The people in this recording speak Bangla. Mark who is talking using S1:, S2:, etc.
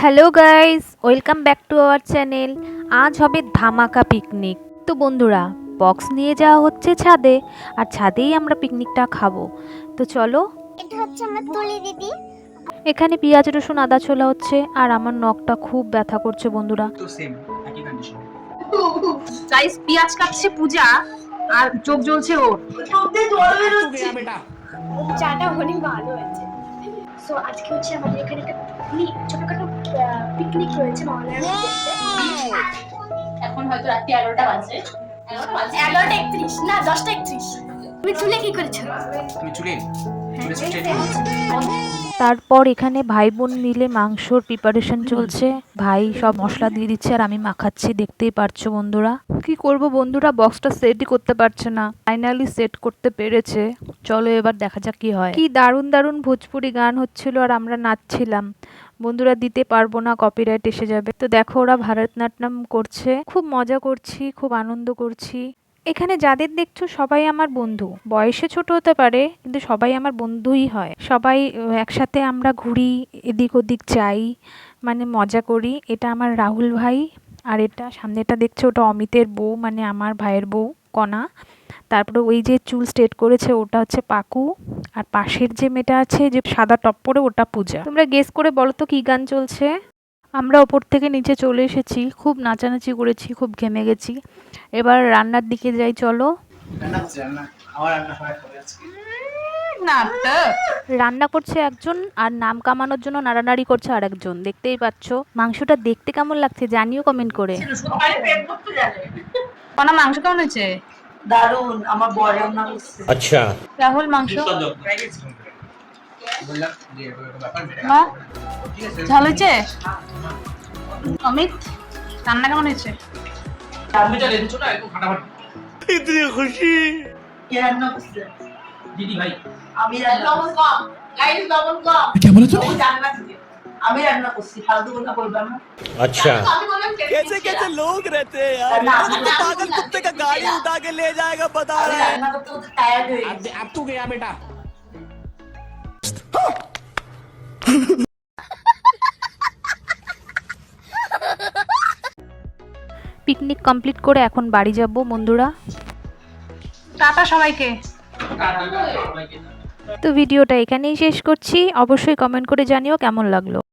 S1: Hello guys welcome back to our channel আজ হবে ধামাকা পিকনিক তো বন্ধুরা বক্স নিয়ে যাওয়া হচ্ছে ছাদে আর ছাদেই আমরা পিকনিকটা খাব। তো চলো।
S2: এটা হচ্ছে আমার তুলি দিদি।
S1: এখানে পেঁয়াজ রসুন আদা ছোলা হচ্ছে আর আমার নখটা খুব ব্যথা করছে বন্ধুরা।
S3: তো সেম একই কন্ডিশন
S4: গাইস পেঁয়াজ কাটছে পূজা আর চোখ জ্বলছে ওর।
S2: চাটা অনেক ভালো হয়েছে। সো আজকে হচ্ছে আমাদের এখানে একটা পিকনিক ছোটখাটো পিকনিক রয়েছে মহালয়ার
S4: এখন হয়তো রাত্রি এগারোটা বাজে। এগারোটা
S2: একত্রিশ। না দশটা একত্রিশ। তুমি চুলে কি করেছ?
S3: তুমি চুলে? চুলে স্ট্রেট
S1: তারপর এখানে ভাই বোন মিলে মাংসর প্রিপারেশন চলছে। ভাই সব মশলা দিয়ে দিচ্ছে আর আমি মাখাচ্ছি, দেখতেই পারছ বন্ধুরা। কি করব বন্ধুরা? বক্সটা সেটই করতে পারছে না। ফাইনালি সেট করতে পেরেছে। চলো এবার দেখা যাক কি হয়। কি দারুণ দারুণ ভোজপুরি গান হচ্ছিল আর আমরা নাচছিলাম। বন্ধুরা দিতে পারব না কপিরাইট এসে যাবে। তো দেখো ওরা ভারতনাট্যম করছে। খুব মজা করছি, খুব আনন্দ করছি। এখানে যাদের দেখছ সবাই আমার বন্ধু। বয়সে ছোট হতে পারে, কিন্তু সবাই আমার বন্ধুই হয়। সবাই একসাথে আমরা ঘুরি, এদিক ওদিক যাই মানে মজা করি। এটা আমার রাহুল ভাই, আর এটা সামনেটা দেখছ, ওটা অমিতের বউ মানে আমার ভাইয়ের বউ কণা তারপরে ওই যে চুল স্ট্রেট করেছে, ওটা হচ্ছে পাকু। আর পাশের যে মেয়েটা আছে, যে সাদা টপ পরে, ওটা পূজা। তোমরা গেস করে বলো তো কি গান চলছে? আমরা ওপর থেকে নিচে চলে এসেছি খুব নাচানাচি করেছি খুব ঘেমে গেছি। এবার রান্নার দিকে যাই চলো।
S3: রান্না করছে
S1: একজন আর নাম কামানোর জন্য নাড়ানাড়ি করছে আর একজন দেখতেই পাচ্ছ। মাংসটা দেখতে কেমন লাগছে জানিও কমেন্ট করে।
S4: মাংস কেমন হয়েছে?
S5: দারুণ আমার
S6: আচ্ছা।
S4: রাহুল মাংস?
S3: বললাম যে এরকম ব্যাপার
S4: মা
S3: ঠিক আছে
S4: ঝাল হয়েছে অমিত রান্না কেমন হয়েছে
S3: আমি যা রেখেছো না একটু ফাটাফাটি
S5: কে রান্না করছে
S3: দিদি ভাই
S5: আমি রান্না
S4: কম গাইস লবণ কম
S5: ও জান্নাত দিদি। আমি রান্না করছি ফালতু কথা বলবা না
S6: अच्छा
S4: আমি বললাম
S7: कैसे कैसे लोग रहते हैं यार
S5: রান্না
S7: तो पागल कुत्ते का गाड़ी उठा के ले जाएगा बता
S5: আমি
S7: रहे हैं
S5: রান্না করতে করতে টায়ার্ড হয়ে গেছি
S3: अब तू गया बेटा
S1: পিকনিক কমপ্লিট করে এখন বাড়ি যাব বন্ধুরা।
S4: টাটা সবাইকে।
S1: তো ভিডিওটা এখানেই শেষ করছি। অবশ্যই কমেন্ট করে জানিও কেমন লাগল।